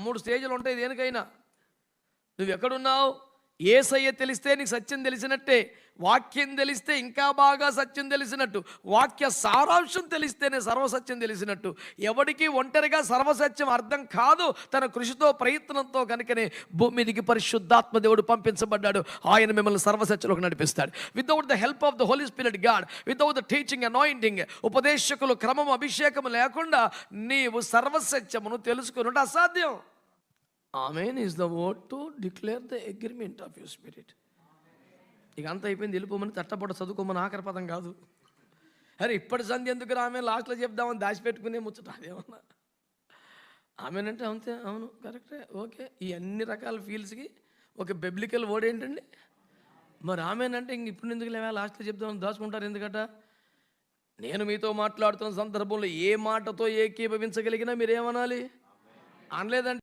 మూడు స్టేజ్లు ఉంటాయి దేనికైనా. నువ్వు ఎక్కడున్నావు? ఏసయ్య తెలిస్తే నీకు సత్యం తెలిసినట్టే వాక్యం తెలిస్తే ఇంకా బాగా సత్యం తెలిసినట్టు వాక్య సారాంశం తెలిస్తేనే సర్వసత్యం తెలిసినట్టు. ఎవడికి ఒంటరిగా సర్వసత్యం అర్థం కాదు తన కృషితో ప్రయత్నంతో కనుకనే భూమి మీదికి పరిశుద్ధాత్మ దేవుడు పంపించబడ్డాడు. ఆయన మిమ్మల్ని సర్వసత్యంలోకి నడిపిస్తాడు. Without the help of the holy spirit God without the teaching anointing ఉపదేశకులు క్రమం అభిషేకం లేకుండా నీవు సర్వసత్యమును తెలుసుకున్నట్టు అసాధ్యం. Amen is the word to declare the agreement of your spirit ఇక అంత అయిపోయింది వెళ్ళిపోమని తట్టపడ చదువుకోమని ఆఖరి పదం కాదు. అరే ఇప్పటి సంధి ఎందుకు ఆమె? లాస్ట్లో చెప్దామని దాచిపెట్టుకునే ముచ్చట అదేమన్నా? ఆమెనంటే అంతే అవును కరెక్టే ఓకే. ఈ అన్ని రకాల ఫీల్డ్స్కి ఒక బెబ్లికల్ వర్డ్ ఏంటండి? మరి ఆమెనంటే ఇంక ఇప్పుడు ఎందుకు లేవా? లాస్ట్లో చెప్దామని దాచుకుంటారు ఎందుకట? నేను మీతో మాట్లాడుతున్న సందర్భంలో ఏ మాటతో ఏకీభవించగలిగినా మీరేమనాలి? అనలేదంటే